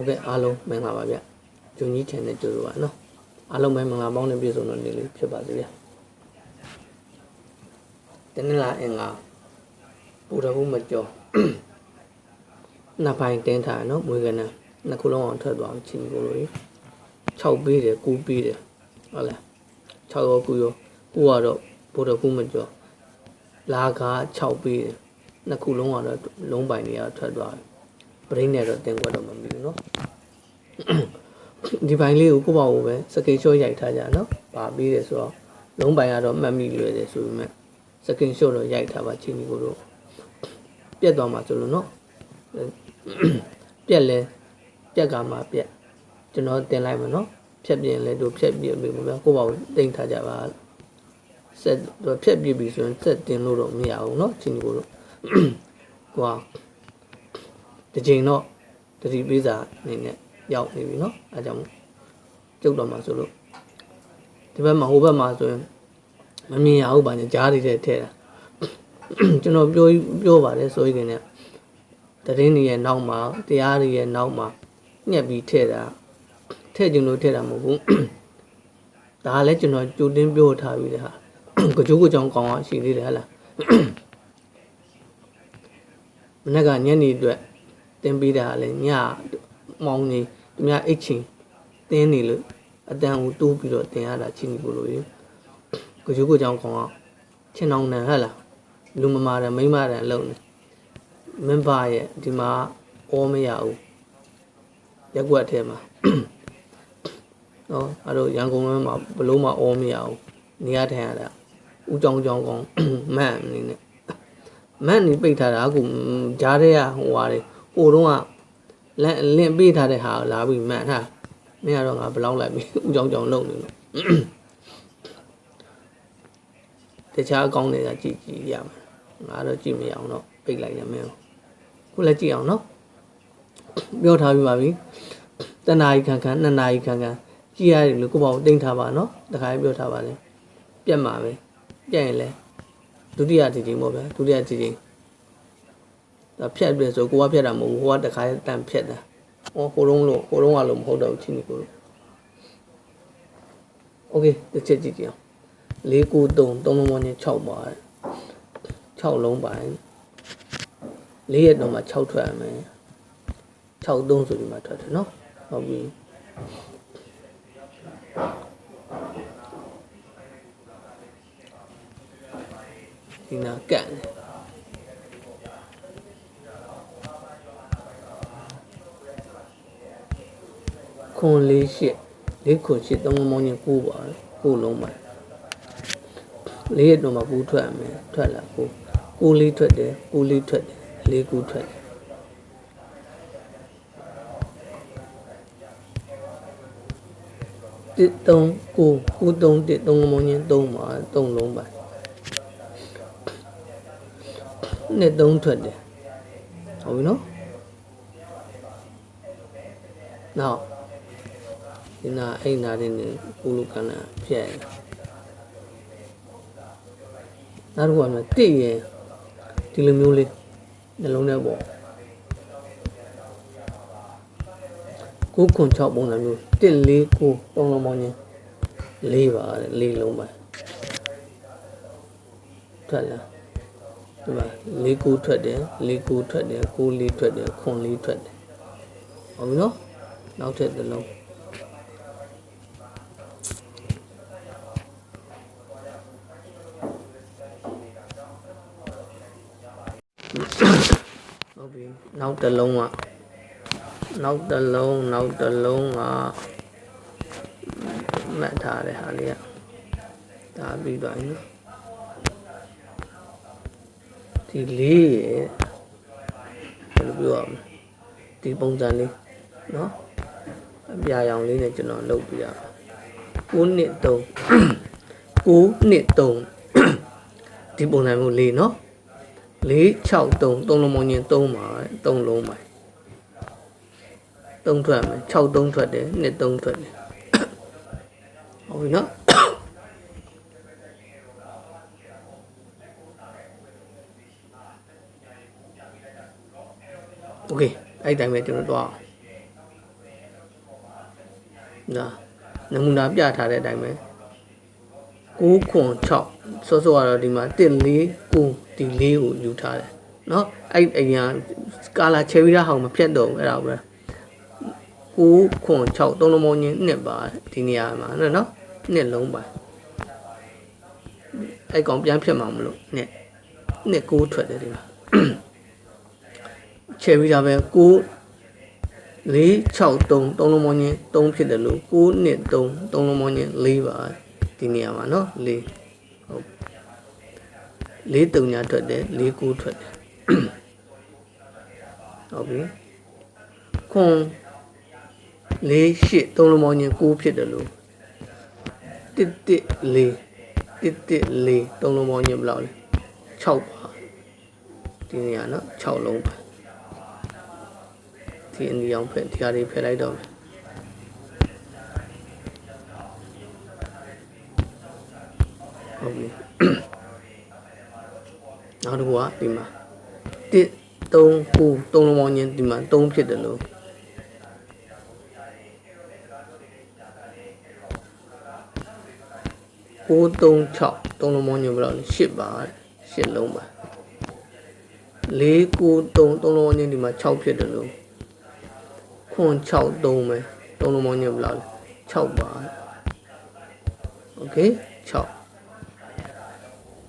ဟုတ်ကဲ့အားလုံးမင်္ဂလာပါဗျဂျုံကြီး channel ကြိုဆိုပါနော်အားလုံးပဲမင်္ဂလာပေါင်းနဲ့ပြည့်စုံတဲ့နေ့လေးဖြစ်ပါစေဗျတနေ့လာအင်္ဂါပူရဘူးမကျော်နှစ်ပိုင်းတင်းထားနော်မွေးကနန်းနှစ်ခုလုံးအောင်ထွက်သွားအောင်ချင်းကိုလိုကြီး6ပေးတယ်9ပေးတယ်ဟုတ်လား6ရော9ရော9ကတော့ပူရဘူးမကျော်လာကား6ပေးတယ်နှစ်ခုလုံးကတော့လုံးပိုင်တွေကထွက်သွားတယ် ပရင်းနဲ့တော့တင်ကွက်တော့မမီဘူးနော်ဒီဘိုင်လေးကိုကိုပေါ့ကိုပဲစကင်ရှော့ရိုက်ထားကြနော်။ပါပြီးတယ်ဆိုတော့လုံးပိုင်ကတော့မှတ်မိလွယ်တယ်ဆိုပေမဲ့စကင်ရှော့တော့ရိုက်ထားပါချင်းဒီကိုတို့ပြက်သွားမှာဆိုလို့နော်။ပြက်လဲပြက်ကမှပြက်ကျွန်တော်တင်လိုက်မယ်နော်။ဖြက်ပြင်လဲတို့ဖြက်ပြင်ပြီမဗျာကိုပေါ့ကိုတိတ်ထားကြပါဆက်တော့ဖြက်ပြပြီဆိုရင်ဆက်တင်လို့တော့မရဘူးနော်ချင်းဒီကိုတို့ ကွာဒီချိန်တော့တတိပေးစာအနေနဲ့ရောက်နေပြီเนาะအဲကြောင့်ကျုပ်တော်မှာဆိုလို့ဒီဘက်မှာဟိုဘက်မှာဆိုရင်မမြင်ရဘူးဗာညကြားတွေထဲထည့်တာကျွန်တော်ပြောပြောပါတယ်ဆိုရင်လည်းတရင်တွေရဲ့နောက်မှာတရားတွေရဲ့နောက်မှာညက်ပြီးထည့်တာထည့်ကျင်လို့ထည့်တာမဟုတ်ဘူးဒါကလည်းကျွန်တော်ကြိုတင်ပြောထားပြီးတဲ့ဟာကြိုးကိုကြောင်ကောင်းအောင်ရှိသေးတယ်ဟဟလားမနေ့ကညနေအတွက် တင်ပေးတာကလည်းညမောင်းနေသူများအိတ်ချင်းတင်းနေလို့အတန်ကိုတိုးပြီးတော့တင်ရတာချင်းကိုလို့ရေကိုကျိုးကိုကြောင်ကောင်ကချင်းအောင်နန်ဟဲ့လားလူမမာတယ်မိမတယ်လုံးနေမင်းပါရဲ့ဒီမှာအောမရဘူးရက်ွက်ထဲမှာနော်အဲ့တော့ရန်ကုန်မှာဘလို့မှအောမရဘူးနေရာထိုင်ရတာဦးကြောင်ကြောင်ကောင်မန့်အနေနဲ့မန့်နေပိတ်ထားတာအခုဂျားတဲ့ကဟိုဟာတွေ ဟိုတုန်းကလန့်လင့်ပေးထားတဲ့ဟာကိုလာပြီးမှန်ဟာမင်းကတော့ငါဘလောက်လိုက်ပြီဥကြောင်ကြောင်လုံနေလို့တခြားအကောင်းတွေကကြည့်ကြည့်ရမှာငါတော့ကြည့်မရအောင်တော့ပိတ်လိုက်ရမင်းခုလည်းကြည့်အောင်နော်ပြောထားပြီးပါပြီတနာရီခံခံနှစ်နာရီခံခံကြည့်ရတယ်လို့ကိုပေါ့တင်ထားပါနော်တခါပြောထားပါလေပြတ်မှာပဲပြတ်ရင်လည်းဒုတိယဒီချိန်ပေါ့ဗျာဒုတိယဒီချိန်ဒါ ဖြတ်တယ်ဆိုကိုကဖြတ်တာမဟုတ်ဘူးဟိုကတခါတန်ဖြတ်တာဟောကိုတော့လို့ကိုတော့ကလို့မဟုတ်တော့ချင်းနေကိုတော့ Okay တစ်ချက်ကြည့်ကြအောင်၄၉၃၃လုံးပေါင်း6ပါတယ်6လုံးပါတယ်၄ရက်တော့မှ6ထွက်ရမယ်6 3ဆိုပြီးမှထွက်တယ်နော်ဟုတ်ပြီဒီနာကန့် ခွန်လေးရှစ်လေးခွန်ရှစ်သုံးမောင်းချင်းကိုးပါကိုးလုံးပါလေးရက်တော့မှပူးထွက်ရမယ်ထွက်လာကိုးကိုးလေးထွက်တယ်ကိုးလေးထွက်တယ်လေးကူးထွက်တယ်တစ်သုံးကိုကိုသုံးတစ်သုံးမောင်းချင်းသုံးပါသုံးလုံးပါနှစ်သုံးထွက်တယ်ဟုတ်ပြီနော်နောက် ဒီနာအိမ်နာတဲ့နေကိုလူကနာပြည့်နောက်တစ်ခုကမှတိရင်ဒီလိုမျိုးလေးနှလုံးထဲပေါ့ကိုခွန်6ပုံစံမျိုး1 4 9သုံးလုံးပေါင်းချင်း၄ပါတဲ့၄လုံးပါထွက်လာဒီမှာ၄ကူထွက်တယ်၄ကူထွက်တယ်၉လေးထွက်တယ်ခွန်လေးထွက်တယ်ဟုတ်ပြီနော်နောက်ထပ်တစ်လုံးဟုတ်ပြီ နောက်တစ်လုံးကနောက်တစ်လုံးနောက်တစ်လုံးကမှတ်ထားတဲ့ဟာလေးကဒါပြီးသွားပြီနော်ဒီလေးရယ်ဘယ်လိုပြောရမလဲဒီပုံစံလေးနော်အပြာရောင်လေးနဲ့ကျွန်တော်လုပ်ပြရအောင်9နှစ်3 9နှစ်3ဒီပုံစံမျိုးလေးနော် 4 6 3 3လုံးမင်း3ပါ3လုံးပါ3ထွက်မယ်6 3ထွက်တယ်2 3ထွက်တယ်ဟုတ်ပြီနော်โอเคအဲ့တိုင်းပဲကျွန်တော်တော့ ဒါနမူနာပြထားတဲ့အတိုင်းပဲ9ခွန်6 စောစောကတော့ဒီမှာ1 4 9ဒီ4ကိုယူထားတယ်เนาะအဲ့အရင်ကာလာချယ်ပြီးတာဟောင်းမဖြတ်တော့ဘူးအဲ့ဒါပဲ9ခွန်6သုံးလုံးမင်းနှစ်ပါဒီနေရာမှာနော်နှစ်လုံးပါအဲ့ကောင်ပြန်ဖြစ်မှာမလို့နှစ်နှစ်9ထွက်တယ်ဒီမှာချယ်ပြီးတာပဲ9 4 6 3သုံးလုံးမင်း3ဖြစ်တယ်လို့9နှစ်3သုံးလုံးမင်း4ပါဒီနေရာမှာနော်4 ဟုတ်4 3ညာထွက်တယ်4 9ထွက်တယ်ဟုတ်ပြီခွန်4 8သုံးလုံးပေါင်းချင်း9ဖြစ်တယ်လို့1 1 4 1 1 4သုံးလုံးပေါင်းချင်းဘယ်လောက်လဲ6ပါဒီနေရာနော်6လုံးပါဒီအနီအောင်ဖက်ဒီဟာတွေဖက်လိုက်တော့မယ် ဟုတ်ပြီနောက်တစ်ခုကဒီမှာ1 3 9သုံးလုံးပေါင်းချင်းဒီမှာ3ဖြစ်တယ်လို့936သုံးလုံးပေါင်းညဘယ်လောက်လဲ10ပါ10လုံးပါ493သုံးလုံးပေါင်းညဒီမှာ6ဖြစ်တယ်လို့ခွန်63ပဲသုံးလုံးပေါင်းညဘယ်လောက်လဲ6ပါโอเค6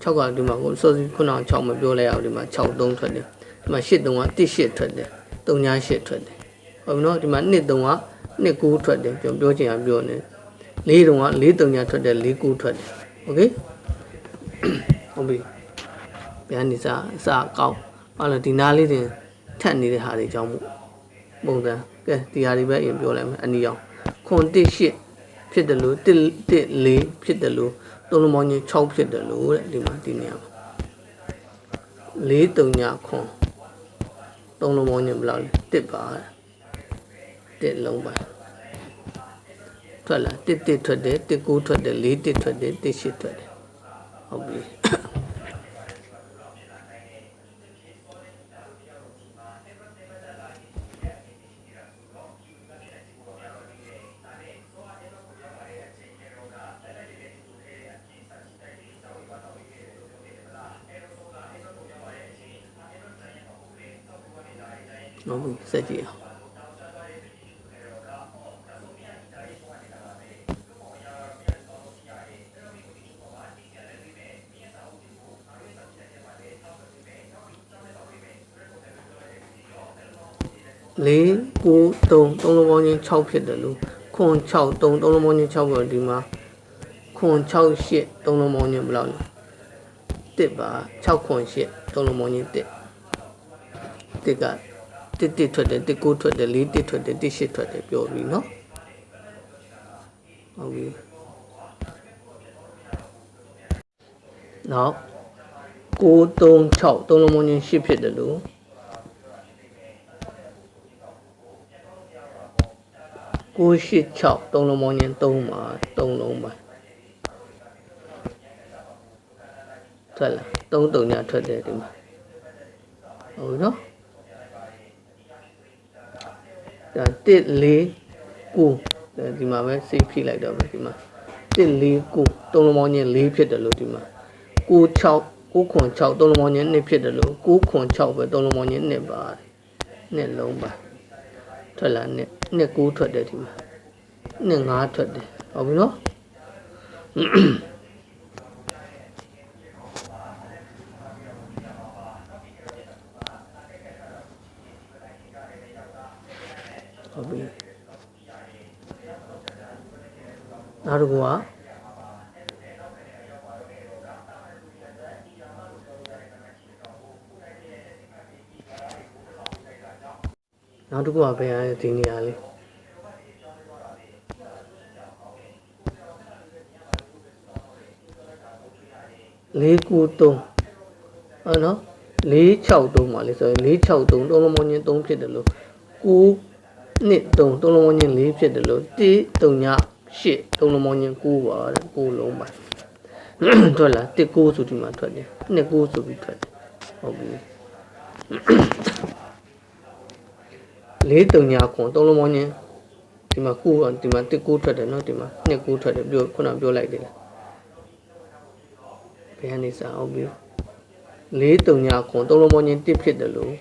6ကဒီမှာကိုစောစီခုနက6မပြောလိုက်အောင်ဒီမှာ6 3ထွက်တယ်ဒီမှာ8 3က1 8ထွက်တယ်3ညာ8ထွက်တယ်ဟုတ်ပြီနော်ဒီမှာ2 3က2 9ထွက်တယ်ပြောပြောချင်အောင်ပြောနေ4တုံးက4 3ညာထွက်တယ်4 9ထွက်တယ်โอเคဟုတ်ပြီပြန်နေစားအစားကောင်းဘာလို့ဒီနားလေးတင်ထက်နေတဲ့ဟာတွေကြောင့်မို့ပုံစံကဲဒီဟာတွေပဲအရင်ပြောလိုက်မယ်အနီအောင်ခွန်1 8ဖြစ်တယ်လို့1 1 4ဖြစ်တယ်လို့ သုံးလုံးပေါင်းချင်း6ဖြစ်တယ်လို့တဲ့ဒီမှာဒီနေရာမှာ4 3ညခွန်သုံးလုံးပေါင်းချင်းဘယ်လောက်လဲ1ပါတဲ့1လုံးပါထွက်လာ1 1ထွက်တယ်1 9ထွက်တယ်4 1ထွက်တယ်1 8ထွက်တယ်ဟုတ်ပြီ ဟုတ်ပြီစက်ကြည့်အောင်လေးကို3 3လုံးပေါင်းချင်း6ဖြစ်တယ်လို့ခွန်6 3 3လုံးပေါင်းချင်း6ပေါ့ဒီမှာခွန်6 8 3လုံးပေါင်းချင်းဘယ်လောက်လဲ1ပါ6ခွန်8 3လုံးပေါင်းချင်း1 1က တစ်တစ်ထွက်တယ်တစ်ကိုထွက်တယ်လေးတစ်ထွက်တယ်တစ်ရှစ်ထွက်တယ်ပြောပြီနော်ဟုတ်ပြီနောက်9 3 6သုံးလုံးမင်းရှစ်ဖြစ်တယ်လို့9 8 6သုံးလုံးမင်း3ပါ3လုံးပါထွက်လာ3 3ညထွက်တယ်ဒီမှာဟုတ်နော်ဒါ 1 4 9ဒီမှာပဲစိတ်ဖြည့်လိုက်တော့ပဲဒီမှာ1 4 9သုံးလုံးပေါင်းချင်း4ဖြစ်တယ်လို့ဒီမှာ9 6 9ခွန်6သုံးလုံးပေါင်းချင်း2ဖြစ်တယ်လို့9ခွန်6ပဲသုံးလုံးပေါင်းချင်း2ပါ2လုံးပါထွက်လာ2 2 9ထွက်တယ်ဒီမှာ2 5ထွက်တယ်ဟုတ်ပြီနော် တ်ပြီနောက်တစ်ခုကနောက်တစ်ခုကဘယ်ဟာလဲဒီနေရာလေးလေးကူ3ဟုတ်နော်463ပါလေဆိုရင်463သုံးလုံးမင်းချင်း3ဖြစ်တယ်လို့9 နှစ်3သုံးလုံးမင်းချင်း4ဖြစ်တယ်လို့1 3ည8သုံးလုံးမင်းချင်း9ပါတဲ့9လုံးပါထွက်လာ1 9ဆိုဒီမှာထွက်တယ်2 9ဆိုပြီးထွက်တယ်ဟုတ်ပြီလေးတုံညာခွန်သုံးလုံးပေါင်းချင်းဒီမှာကိုကဒီမှာတစ်ကိုထွက်တယ်နော်ဒီမှာနှစ်ကိုထွက်တယ်ပြောခုနပြောလိုက်တယ်ဘယ်ကနေစအောင်ပြီလေးတုံညာခွန်သုံးလုံးမောင်းချင်းတစ်ဖြစ်တယ်လို့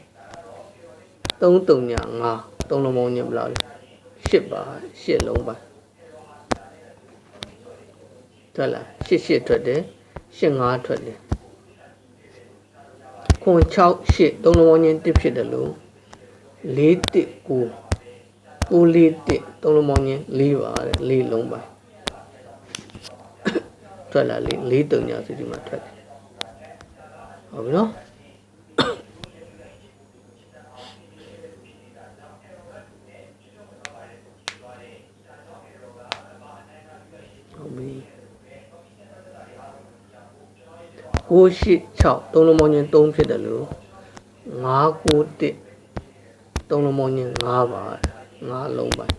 သုံးတုံညာငါ သုံးလုံးမောင်းချင်းဘယ်လောက်လဲရှစ်ပါရှစ်လုံးပါထွက်လာရှစ်ရှစ်ထွက်တယ်ရှစ်ငါထွက်တယ်ခွန်6ရှစ်သုံးလုံးမောင်းချင်းတစ်ဖြစ်တယ်လို့လေးတစ်ကိုကိုလေးတစ်သုံးလုံးမောင်းချင်းလေးပါတဲ့လေးလုံးပါထွက်လာလေးလေးတုံညာဆိုဒီမှာထွက်တယ်ဟုတ်ပြီနော် 686သုံးလုံးပေါင်းချင်း3ဖြစ်တယ်လို့991သုံးလုံးပေါင်းချင်း5ပါ5လုံးပိုင်း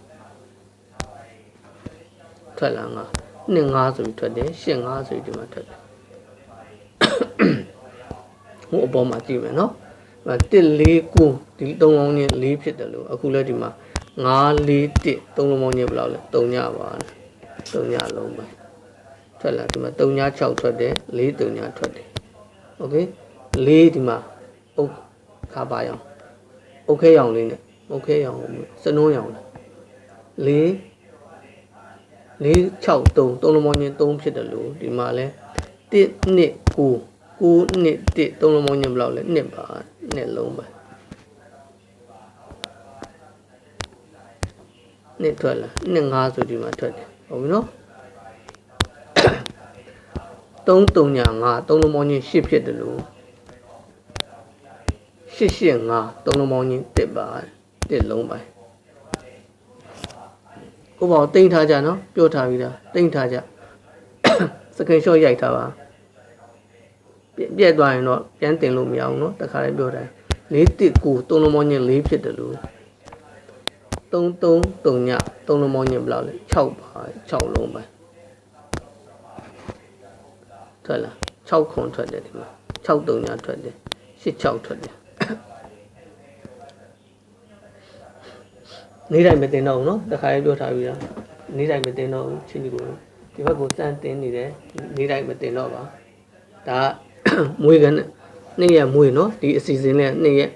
ထွက်လာ9 25ဆိုပြီးထွက်တယ်85ဆိုပြီးဒီမှာထွက်တယ်ဟိုအပေါ်မှာကြည့်မယ်နော်149ဒီသုံးလုံးချင်း4ဖြစ်တယ်လို့အခုလဲဒီမှာ941သုံးလုံးပေါင်းချင်းဘယ်လောက်လဲ3ညပါ3ညလုံးပိုင်း ထွက်လာဒီမှာ3ည6ထွက်တယ်4 3ညထွက်တယ်โอเค4ဒီမှာအုတ်ခါပါရောင်โอเคရောင်လေးနဲ့โอเคရောင်စနှုံးရောင်လား4 4 6 3 3လုံးမောင်းချင်း3ဖြစ်တယ်လို့ဒီမှာလဲ1 2 9 9နှစ်1 3လုံးမောင်းချင်းဘယ်လောက်လဲ2ပါ2လုံးပါနှစ်ထွက်လာနှစ်ငါးဆိုဒီမှာထွက်တယ်ဟုတ်ပြီနော် 3 3ညာ5 3လုံးမောင်းချင်း8ဖြစ်တယ်လို့8 8 5 3လုံးမောင်းချင်း1ပါ1လုံးပါကိုပေါ့တိမ့်ထားကြနော်ပြောထားပြီးသားတိမ့်ထားကြစကင်ရှော့ရိုက်ထားပါပြက်ပြက်သွားရင်တော့ပြန်တင်လို့မရအောင်နော်တခါလေးပြောတယ်၄တစ်ကိုသုံးလုံးမောင်းချင်း၄ဖြစ်တယ်လို့3 3 3ည3လုံးမောင်းချင်းဘယ်လောက်လဲ6ပါ6လုံးပါ ထွက်လာ6ခွန်ထွက်တယ်ဒီမှာ6 3ညထွက်တယ်8 6ထွက်တယ်နေတိုင်းမတင်တော့ဘူးနော်တခါလေးပြောထားပြီးသားနေတိုင်းမတင်တော့ဘူးချင်းဒီကိုဒီဘက်ကိုစမ်းတင်နေတယ်နေတိုင်းမတင်တော့ပါဒါမွေးကန်နေ့ရက်မွေးနော်ဒီအစီအစဉ်လေးနေ့ရက်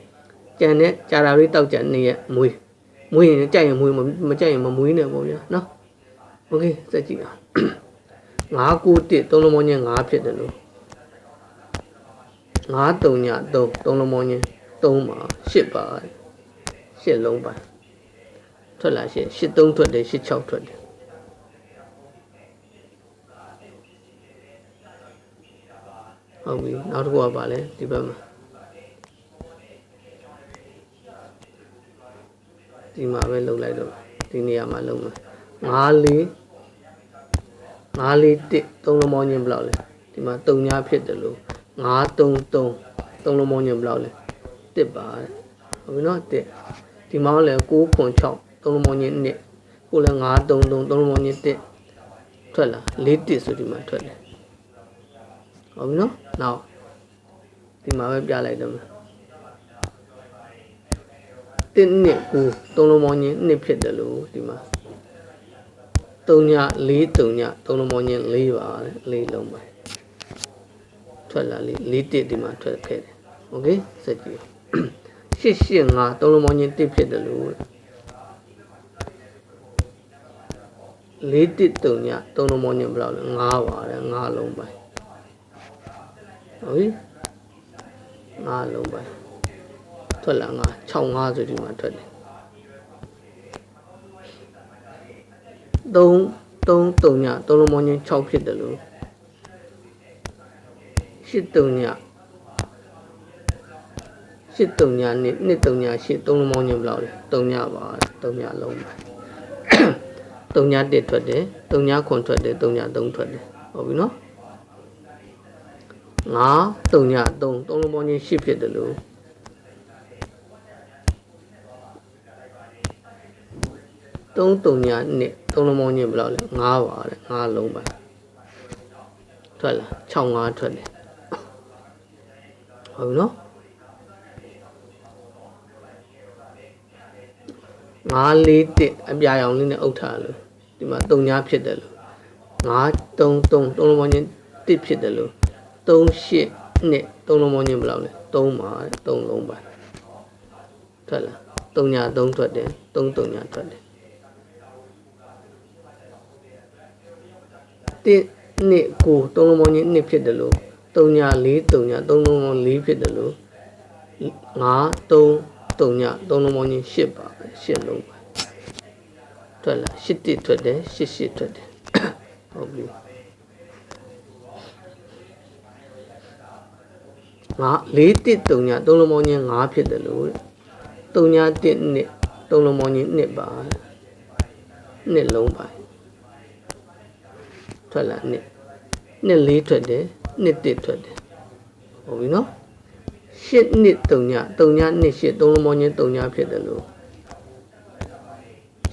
ကြံတဲ့ကြာတာလေးတောက်ကြနေ့ရက်မွေးမွေးရင်ကြိုက်ရင်မွေးမကြိုက်ရင်မမွေးနဲ့ပေါ့ဗျာနော်โอเคစက်ကြည့်အောင် 9 9 1 3လုံးမောင်းချင်း9ဖြစ်တယ်လို့9 3ည3 3လုံးမောင်းချင်း3ပါ8ပါ8လုံးပါထွက်လာ8 8 3ထွက်တယ်8 6ထွက်တယ်ဟုတ်ပြီနောက်တစ်ခုကပါလဲဒီဘက်မှာဒီမှာပဲလှုပ်လိုက်တော့ဒီနေရာမှာလှုပ်မယ်5 4 5 4 1 3လုံးမောင်းချင်းဘယ်လောက်လဲဒီမှာ3ညာဖြစ်တယ်လို့5 3 3 3လုံးမောင်းချင်းဘယ်လောက်လဲ1ပါဟုတ်ပြီနော်1ဒီမောင်းလဲ6ခွန်6 3လုံးမောင်းချင်း1ကိုလည်း5 3 3 3လုံးမောင်းချင်း1ထွက်လာ4 1ဆိုဒီမှာထွက်တယ်ဟုတ်ပြီနော်နောက်ဒီမှာပဲပြလိုက်တယ်မယ်တင်းနှစ်ကိုသုံးလုံးပေါင်းချင်းနှစ်ဖြစ်တယ်လို့ဒီမှာ 3ည4 3ည3လုံးပေါင်းချင်း4ပါတဲ့4လုံးပါထွက်လာလေး4တစ်ဒီမှာထွက်ခဲ့တယ်โอเคစက်ကြည့်ရှစ်ရှစ်ငါ3လုံးပေါင်းချင်း1ဖြစ်တယ်လို့4တစ်3ည3လုံးပေါင်းချင်းဘယ်လောက်လဲ5ပါတဲ့5လုံးပါဟုတ်ပြီငါလုံးပဲထွက်လာငါ6 5ဆိုဒီမှာထွက်တယ် 3 3 3ည3လုံးမောင်းချင်း6ဖြစ်တယ်လို့8 3ည8 3ညနှစ်နှစ်3ည8 3လုံးမောင်းချင်းဘယ်လောက်လဲ3ညပါ3ညလုံးပဲ3ည1ထွက်တယ်3ညခွန်ထွက်တယ်3ည3ထွက်တယ်ဟုတ်ပြီနော်9 3ည3 3လုံးပေါင်းချင်း8ဖြစ်တယ်လို့ 3 3ညနှစ်3လုံးပေါင်းချင်းဘယ်လောက်လဲ9ပါတဲ့9လုံးပါထွက်လာ6 5ထွက်တယ်ဟုတ်နော်9 4 1အပြာရောင်လေးနဲ့အုပ်ထားလို့ဒီမှာ3ညာဖြစ်တယ်လို့9 3 3 3လုံးပေါင်းချင်း1ဖြစ်တယ်လို့3 8နှစ်3လုံးပေါင်းချင်းဘယ်လောက်လဲ3ပါ3လုံးပါထွက်လား3ညာ3ထွက်တယ်3 3ညာထွက်တယ် တစ်နှစ်ကို3လုံးပေါင်းချင်း1ဖြစ်တယ်လို့3ညာ4 3ညာ3လုံးပေါင်း4ဖြစ်တယ်လို့9 3 3ညာ3လုံးပေါင်းချင်း8ပါ8လုံးပါထွက်လာ8တစ်ထွက်တယ်8 8ထွက်တယ်ဟုတ်ပြီငါ4တစ်3ညာ3လုံးပေါင်းချင်း5ဖြစ်တယ်လို့3ညာ1နှစ်3လုံးပေါင်းချင်း1ပါနှစ်လုံးပါ ထွက်လာနှစ်နှစ်4ထွက်တယ်နှစ်တစ်ထွက်တယ်ဟုတ်ပြီနော်8နှစ်3ည3ညနှစ်8 3လုံးပေါင်းချင်း3ညဖြစ်တယ်လို့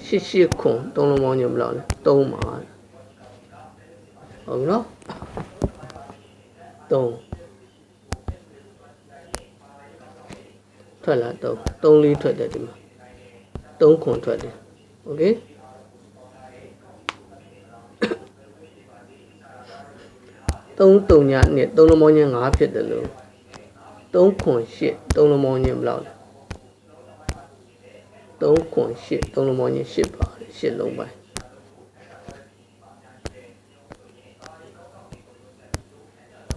8 8ခွန်3လုံးပေါင်းချင်းဘယ်လောက်လဲ3ပါဟုတ်ပြီနော်3ထွက်လာ3 3လေးထွက်တယ်ဒီမှာ3ခွန်ထွက်တယ်โอเค 3 3ညနဲ့3လုံးပေါင်းချင်း5ဖြစ်တယ်လို့3ခွန်8 3လုံးပေါင်းချင်းဘယ်လောက်လဲ3ခွန်8 3လုံးပေါင်းချင်း8ပါတယ်8လုံးပိုင်း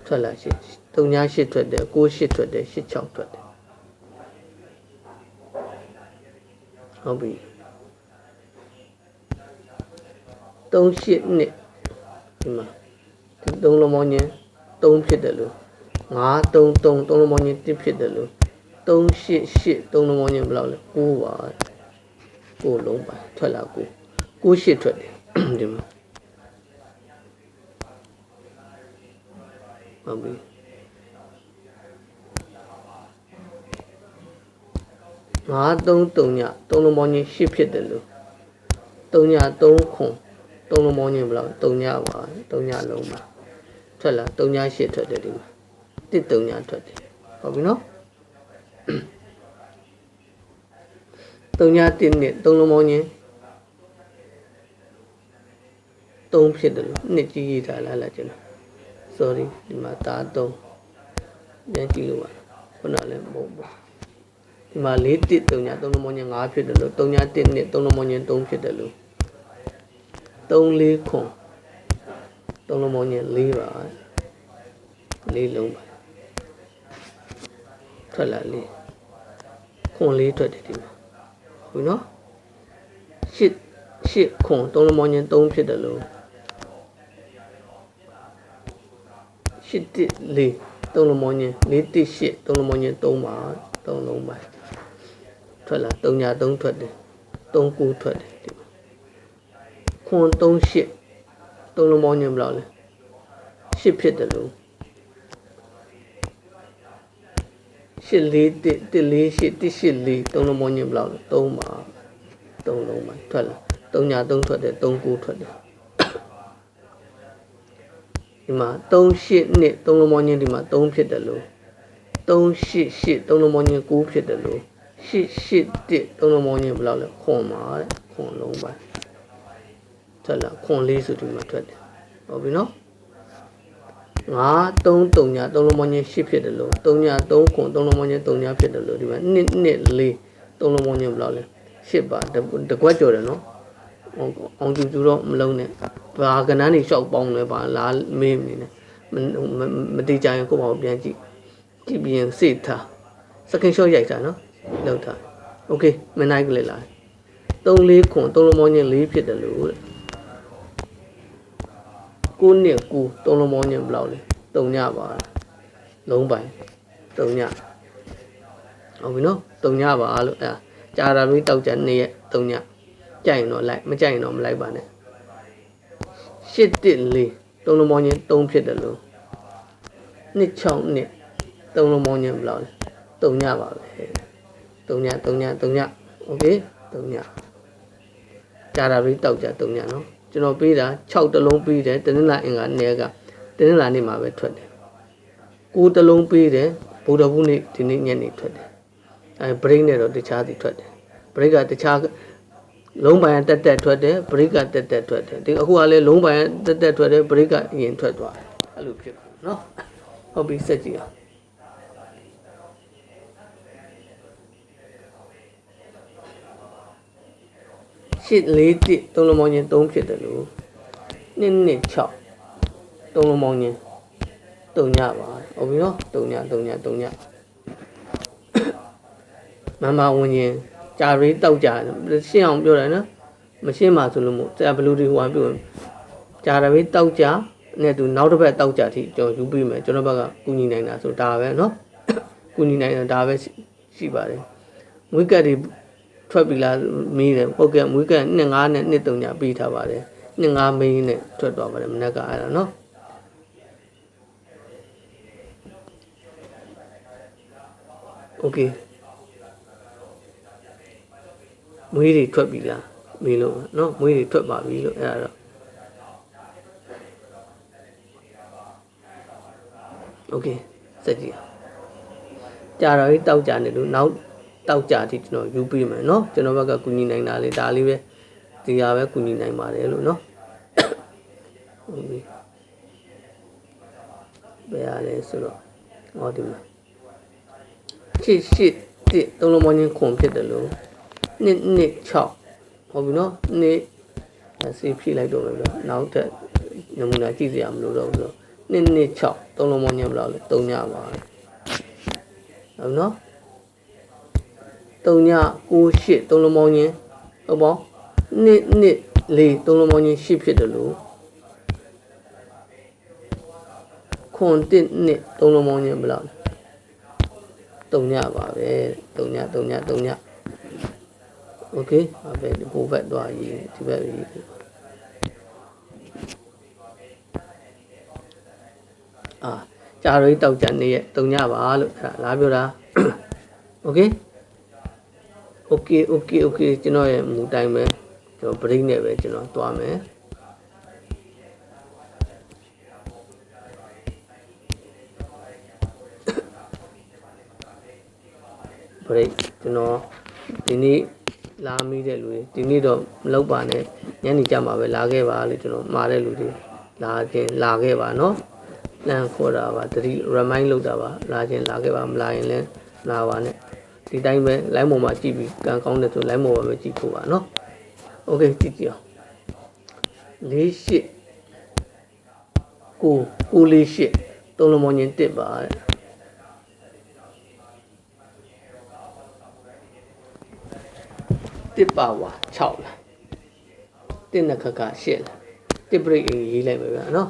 ထွက်လာ8 3ည8ထွက်တယ်9 8ထွက်တယ်8 6ထွက်တယ်ဟုတ်ပြီ3 8နှစ်ဒီမှာ ဒီ3လုံးပေါင်းချင်း3ဖြစ်တယ်လို့9 3 3 3လုံးပေါင်းချင်း1ဖြစ်တယ်လို့3 8 8 3လုံးပေါင်းချင်းဘယ်လောက်လဲ9ပါ9လုံးပါထွက်လာ9 9 8ထွက်တယ်ဒီမှာဟုတ်ပြီငါ3 3ည3လုံးပေါင်းချင်း8ဖြစ်တယ်လို့3ည3ခွန်3လုံးပေါင်းချင်းဘယ်လောက်3ညပါ3ညလုံးပါ ထွက်လာ3.8ထွက်တယ်ဒီမှာ1.3ထွက်တယ်ဟုတ်ပြီနော်3.1နဲ့3လုံးပေါင်းချင်း3ဖြစ်တယ်လို့နှစ်ကြီးရေးထားလားလားကျွန်တော် sorry ဒီမှာတား3ပြန်ကြည့်လို့ပါခုနလည်းမဟုတ်ဘူးဒီမှာ4 1 3ည3လုံးပေါင်းချင်း5ဖြစ်တယ်လို့3ည1နဲ့3လုံးပေါင်းချင်း3ဖြစ်တယ်လို့3 4 9 သုံးလုံးပေါင်းချင်း၄ပါ၄လုံးပါထွက်လာလေးခွန်လေးထွက်တယ်ဒီမှာဟုတ်နော်ရှစ်ရှစ်ခွန်သုံးလုံးပေါင်းချင်း၃ဖြစ်တယ်လို့ရှစ်တစ်လေးသုံးလုံးပေါင်းချင်း၄တစ်ရှစ်သုံးလုံးပေါင်းချင်း၃ပါသုံးလုံးပါထွက်လာ၃ည၃ထွက်တယ်၃၉ထွက်တယ်ဒီမှာခွန်၃ရှစ် 3လုံးပေါင်းချင်းဘယ်လောက်လဲရှစ်ဖြစ်တယ်လို့ရှစ်လေးတစ်တစ်လေးရှစ်တစ်ရှစ်လေး3လုံးပေါင်းချင်းဘယ်လောက်လဲ3ပါ3လုံးပါထွက်လာ3ညာ3ထွက်တယ်3ကူထွက်တယ်ဒီမှာ3 8နှစ်3လုံးပေါင်းချင်းဒီမှာ3ဖြစ်တယ်လို့3 8 8 3လုံးပေါင်းချင်း9ဖြစ်တယ်လို့8 8 1 3လုံးပေါင်းချင်းဘယ်လောက်လဲခွန်ပါတဲ့ခွန်လုံးပါ ထွက်လာခွန်လေးဆိုဒီမှာထွက်တယ်ဟုတ်ပြီနော်ငါ3 3ညာ3လုံးပေါင်းချင်း8ဖြစ်တယ်လို့3ညာ3ခွန်3လုံးပေါင်းချင်း3ညာဖြစ်တယ်လို့ဒီမှာ2 2 4 3လုံးပေါင်းချင်းဘယ်လောက်လဲ8ပါတကွက်ကြော်တယ်နော်အောင်ကျူကျူတော့မလုံးနဲ့ဘာကနန်းနေလျှောက်ပေါင်းလဲပါလားမေးနေတယ်မတိကြရင်ကိုယ့်ဘာကိုပြန်ကြည့်ကြည့်ပြီးရင်စိတ်ထားစကင်ရှော့ရိုက်တာနော်လောက်ထားโอเคမနိုင်ကလေးလား3 4ခွန်3လုံးပေါင်းချင်း4ဖြစ်တယ်လို့တဲ့ 9နှစ်9 3လုံးပေါင်းချင်းဘယ်လောက်လဲ3ညပါလုံးပိုင်3ညဟုတ်ပြီနော်3ညပါလို့အဲကြာတာပြီးတောက်ကြ2ရက်3ညကြိုက်ရင်တော့လိုက်မကြိုက်ရင်တော့မလိုက်ပါနဲ့ရှစ်တစ်လေးသုံးလုံးပေါင်းချင်း3ဖြစ်တယ်လို့နှစ်6နှစ်သုံးလုံးပေါင်းချင်းဘယ်လောက်လဲ3ညပါပဲ3ည3ည3ညโอเค3ညကြာတာပြီးတောက်ကြ3ညနော် ကျွန်တော်ပေးတာ6တလုံးပေးတယ်တနင်္လာအင်္ဂါနေ့ကတနင်္လာနေ့မှာပဲထွက်တယ်9တလုံးပေးတယ်ဗုဒ္ဓဘုနေ့ဒီနေ့ညနေထွက်တယ်အဲ break နဲ့တော့တခြားစီထွက်တယ် break ကတခြားလုံးပိုင်ကတက်တက်ထွက်တယ်ဘရိတ်ကတက်တက်ထွက်တယ်ဒီအခုကလည်းလုံးပိုင်ကတက်တက်ထွက်တယ်ဘရိတ်ကအရင်ထွက်သွားတယ်အဲ့လိုဖြစ်ကုန်နော်ဟုတ်ပြီစက်ကြည့်အောင် ရှစ်လေးတစ်သုံးလုံးပေါင်းချင်း3ဖြစ်တယ်လို့နှစ်နှစ်6သုံးလုံးပေါင်းချင်းတုံညပါဟုတ်ပြီနော်တုံညတုံညတုံညမမဝင်ရင်ကြာရေးတောက်ကြရှင်းအောင်ပြောတယ်နော်မရှင်းပါဆိုလို့မို့ဆရာဘလူးဒီဟိုကပြောကြာရေးတောက်ကြနဲ့သူနောက်တစ်ပတ်တောက်ကြထိကျွန်တော်ယူပြီးမယ်ကျွန်တော်ဘက်ကကူညီနိုင်တာဆိုဒါပဲနော်ကူညီနိုင်တာဒါပဲရှိပါတယ်မွေးကတ်တွေ ထွက်ပြီလားမေးတယ်ဟုတ်ကဲ့မွေးကတ်နှစ်၅နဲ့နှစ်၃ညပြီးထားပါတယ်နှစ်၅မင်းနဲ့ထွက်သွားပါတယ်မနက်ကအဲ့ဒါနော်โอเคမွေးတွေထွက်ပြီလားမေးလို့เนาะမွေးတွေထွက်ပါပြီလို့အဲ့ဒါတော့โอเคစက်ကြည့်အောင်ကြာတော့ကြီးတောက်ကြနေလို့နောက် တောက်ကြတိကျွန်တော်ယူပေးမယ်เนาะကျွန်တော်ဘက်ကကူညီနိုင်တာလေဒါလေးပဲဒီဟာပဲကူညီနိုင်ပါတယ်လို့เนาะဟုတ်ပြီဘယ်ရလဲဆိုတော့ဟောဒီမှာရှစ်ရှစ်တစ်သုံးလုံးမင်းခွန်ဖြစ်တယ်လို့နှစ်နှစ်6ဟုတ်ပြီနော်နှစ်စီဖြည့်လိုက်တော့မယ်ဗျာနောက်ထပ်နမူနာကြည့်စရာမလိုတော့ဘူးဆိုနှစ်နှစ်6သုံးလုံးမညံဘလောက်လဲ3ညပါဟုတ်နော် 3ည9 8သုံးလုံးမညင်းဟုတ်ပေါ့နှစ်နှစ်4သုံးလုံးမညင်း8ဖြစ်တယ်လို့ခွန်တစ်နှစ်သုံးလုံးမညင်းဘလောက်လဲ3ညပါပဲ3ည3ည3ညโอเคအဘယ်ဒီဘိုးဘက်သွားရေးဒီဘက်ရေးအာကြာရိတောက်ကြနေရဲ့3ညပါလို့အဲ့ဒါလားပြောတာโอเค okay okay okay ကျွန်တော်ရဲ့မူတိုင်းပဲကျွန်တော် break နဲ့ပဲကျွန်တော်သွားမယ်ဘရိတ်ကျွန်တော်ဒီနေ့လာမိတဲ့လူတွေဒီနေ့တော့မလောက်ပါနဲ့ညနေကြမှာပဲလာခဲ့ပါလေကျွန်တော်မှားတဲ့လူတွေလာခြင်းလာခဲ့ပါနော်လမ်းခေါ်တာပါတတိ remind လုပ်တာပါလာခြင်းလာခဲ့ပါမလာရင်လည်းလာပါနဲ့ ဒီတိုင်းပဲ line ပေါ်မှာကြည့်ပြီးကံကောင်းတယ်ဆို line ပေါ်မှာပဲကြည့်ဖို့ပါเนาะ okay ကြည့်ကြည့်အောင်လေးရှစ်ကိုကိုလေးရှစ်သုံးလုံးမင်းတစ်ပါတဲ့တစ်ပါဝါ6လားတစ်နှစ်ခါခါ8လားတစ်ပရိတ်အင်ရေးလိုက်မယ်ဗျာနော်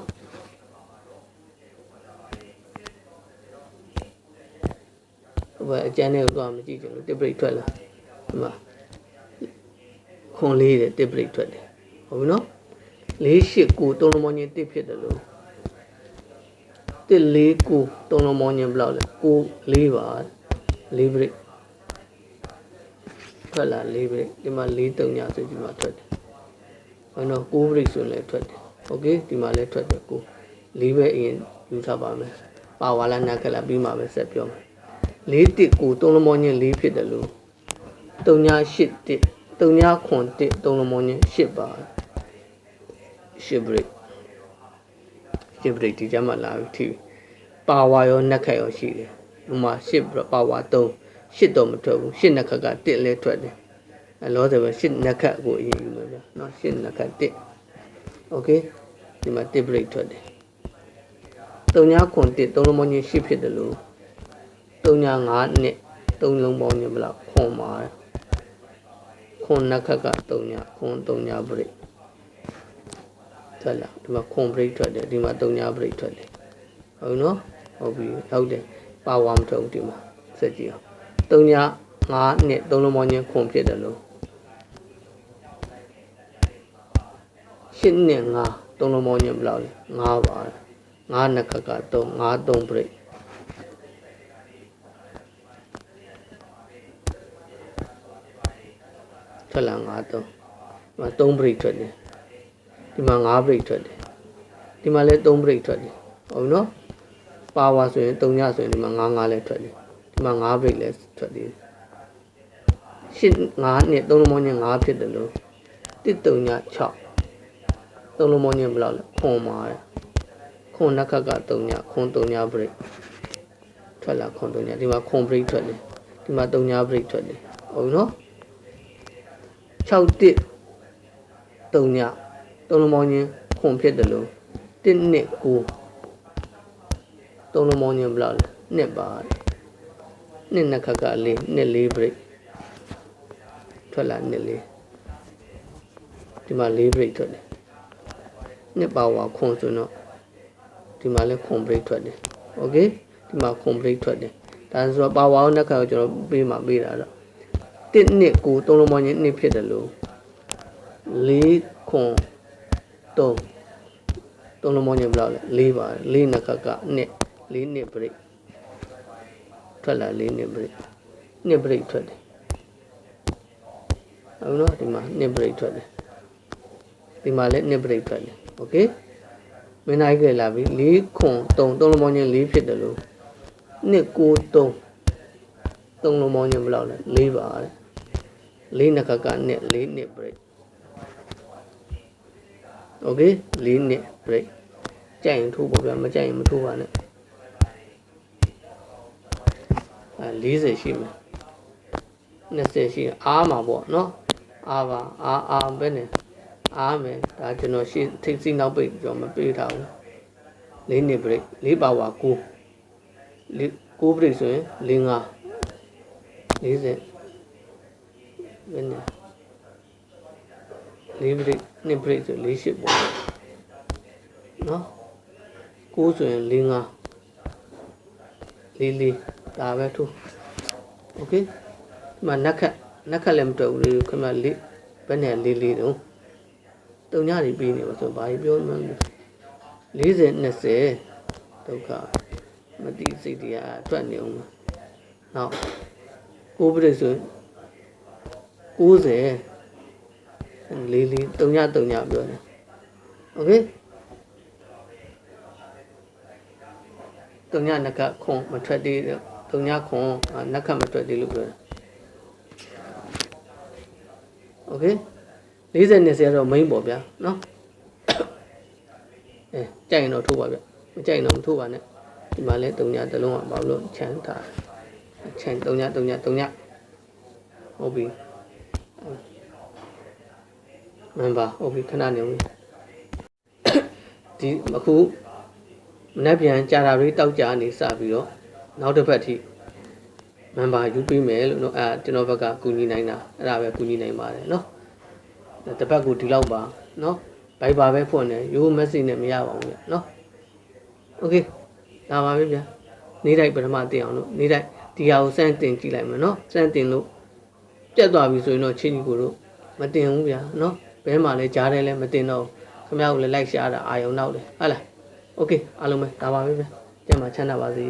ဟိုဘအကျန်းလေးကိုသွားမကြည့်ကြလို့တစ်ပရိတ်ထွက်လာဒီမှာခွန်လေးတဲ့တစ်ပရိတ်ထွက်တယ်ဟုတ်ပြီနော်၄၈ကိုသုံးလုံးမင်းတစ်ဖြစ်တယ်လို့တစ်၄ကိုသုံးလုံးမင်းဘယ်လောက်လဲကို၄ပါ၄ပရိတ်ထွက်လာ၄ဘရိတ်ဒီမှာ၄၃ညဆိုဒီမှာထွက်တယ်။ဟောတော့9ဘရိတ်ဆိုလည်းထွက်တယ်။ Okay ဒီမှာလည်းထွက်တယ်ကို၄ပဲအရင်ယူထားပါမယ်။ပါဝါလာနာကလာပြီးမှပဲဆက်ပြောမယ်။ ၄တစ်ကို၃လုံးမောင်းချင်း၄ဖြစ်တယ်လို့၃ည၈တစ်၃ညခွန်တစ်၃လုံးမောင်းချင်း၈ပါ၈ဘရိတ်၈ဘရိတ်ဒီကြမှာလာပြီထိပါဝါရောနက်ခတ်ရောရှိတယ်။ဒီမှာ၈ပါဝါ3ရှစ်တော့မထွက်ဘူးရှစ်နှစ်ခါကတစ်လဲထွက်တယ်အဲလောတယ်ပဲရှစ်နှစ်ခါကိုအရင်ယူမယ်ဗျာနော်ရှစ်နှစ်ခါတစ်โอเคဒီမှာတစ် break ထွက်တယ်တုံညာခွန်တစ်သုံးလုံးပေါင်းချင်းရှစ်ဖြစ်တယ်လို့ တုံညာ၅နှစ်သုံးလုံးပေါင်းချင်းဘယ်လောက်ခွန်ပါခွန်နှစ်ခါကတုံညာခွန်တုံညာ break ထွက်လာဒီမှာခွန် break ထွက်တယ်ဒီမှာတုံညာ break ထွက်တယ်ဟုတ်နော်ဟုတ်ပြီဟုတ်တယ်ပါဝါမထုတ်ဒီမှာစက်ကြည့်အောင်3ည5နှစ်3လုံးပေါင်းချင်းခွန်ဖြစ်တယ်လို့8နှစ်5 3လုံးပေါင်းချင်းဘယ်လောက်လဲ5ပါ5နှစ်ခက်က3 5 3 break ထွက်လာ5 3ဒီမှာ3 break ထွက်တယ်ဒီမှာ5 break ထွက်တယ်ဒီမှာလည်း3 break ထွက်တယ်ဟုတ်နော်ပါဝါဆိုရင်3ညဆိုရင်ဒီမှာ5 5လည်းထွက်တယ်ဒီမှာ9ဘရိတ်လဲထွက်သေးတယ်ရှစ်9နှစ်3လုံးပေါင်းချင်း9ဖြစ်တယ်လို့136သုံးလုံးမောင်းညင်ဘယ်လောက်လဲခွန်ပါတဲ့ခွန်နှစ်ခက်က3ညခွန်3ည break ထွက်လာခွန်3ညဒီမှာခွန် break ထွက်တယ်ဒီမှာ3ည break ထွက်တယ်ဟုတ်ပြီနော် 61 3ညသုံးလုံးပေါင်းချင်းခွန်ဖြစ်တယ်လို့1နှစ်9သုံးလုံးပေါင်းချင်းဘယ်လောက်လဲနှစ်ပါတယ်နှစ်နှစ်ခက်ကလေးနှစ်လေး break ထွက်လာနှစ်လေးဒီမှာလေး break ထွက်တယ်နှစ်ပါဝါခွန်ဆိုတော့ဒီမှာလည်းခွန် break ထွက်တယ် okay ဒီမှာခွန် break ထွက်တယ်ဒါဆိုတော့ပါဝါကိုနှစ်ခါကိုကျွန်တော်ပေးမှပေးတာတော့ 1နှစ်ကို3လုံးပေါင်းရင်1ဖြစ်တယ်လို့4ခွန်3 3လုံးပေါင်းရင်ဘယ်လောက်လဲ4ပါ4နှစ်ခက်ကနှစ်4နှစ် break ထွက်လာ4နှစ် break နှစ် break ထွက်တယ်ဟုတ်နော်ဒီမှာနှစ် break ထွက်တယ်ဒီမှာလည်းနှစ် break ထွက်တယ် okay မင်းနိုင်ခဲ့လာပြီ4ခွန်3 3လုံးပေါင်းရင်4ဖြစ်တယ်လို့နှစ်9 3 3လုံးပေါင်းရင်ဘယ်လောက်လဲ4ပါတဲ့ လေးနှစ်ခါကနဲ့လေးနှစ် break okay လေးနှစ် break ကြိုက်ရင်ထိုးပေါ့ဗျာမကြိုက်ရင်မထိုးပါနဲ့အဲ40ရှိမယ်20ရှိအားမှာပေါ့နော်အားပါအားအားပဲနဲ့အားမယ်ဒါကျွန်တော်ရှေ့ထိပ်စီနောက်ပိတ်ကြော်မပေးထားဘူးလေးနှစ် break လေးပါဝါ9 9 break ဆိုရင်5 40 ဘယ်နဲ့လေး break နှစ် break ဆို၄8ပေါ့နော်9ဆိုရင်၄5လေးလေးဒါပဲထိုးโอเคဒီမှာနက်ခတ်နက်ခတ်လည်းမတော်ဘူးလေခင်ဗျလေးဘယ်နဲ့လေးလေးတုံးတုံညတွေပြီးနေပါဆိုဘာကြီးပြောမှန်း40 20ဒုက္ခမတိစိတ်တရားအတွက်နေအောင်နောက်ကိုပြည့်ဆို 90လေးလေးတုံညတုံညပြောတယ်โอเคတုံညနက်ကခွန်မထွက်သေးတုံညခွန်နက်ကမထွက်သေးလို့ပြောတယ်โอเค40 20ကတော့ main ပေါ့ဗျာเนาะအဲကြိုက်ရင်တော့ထိုးပါဗျမကြိုက်ရင်တော့မထိုးပါနဲ့ဒီမှာလဲ3ညတစ်လုံးကဘာလို့ချမ်းထားချမ်း3ည3ည3ညဟုတ်ပြီ မန်ပါဟုတ်ပြီခဏနေဦးဒီအခုမနေ့ပြန်ကြာတာလေးတောက်ကြနေစပြီးတော့နောက်တစ်ပတ်ထိမန်ပါယူပေးမယ်လို့เนาะအဲကျွန်တော်ဘက်ကကူညီနိုင်တာအဲ့ဒါပဲကူညီနိုင်ပါတယ်เนาะတပတ်ကိုဒီလောက်ပါเนาะဘိုက်ပါပဲဖွင့်တယ်ရိုးမက်ဆေ့နဲ့မရပါဘူးဗျเนาะโอเคဒါပါပဲဗျာနေတိုင်းပထမတင်အောင်လို့နေတိုင်းဒီဟာကိုစမ်းတင်ကြည့်လိုက်မယ်เนาะစမ်းတင်လို့ ပြတ်သွားပြီဆိုရင်တော့ချင်းကြီးကိုတို့မတင်ဘူးဗျာเนาะဘဲမှာလဲကြားတယ်လဲမတင်တော့ခင်ဗျားကိုလည်းလိုက်ရှာတာအာယုံနောက်တယ်ဟုတ်လားโอเคအားလုံးပဲဒါပါပဲဗျာကျန်မှာချမ်းသာပါစေ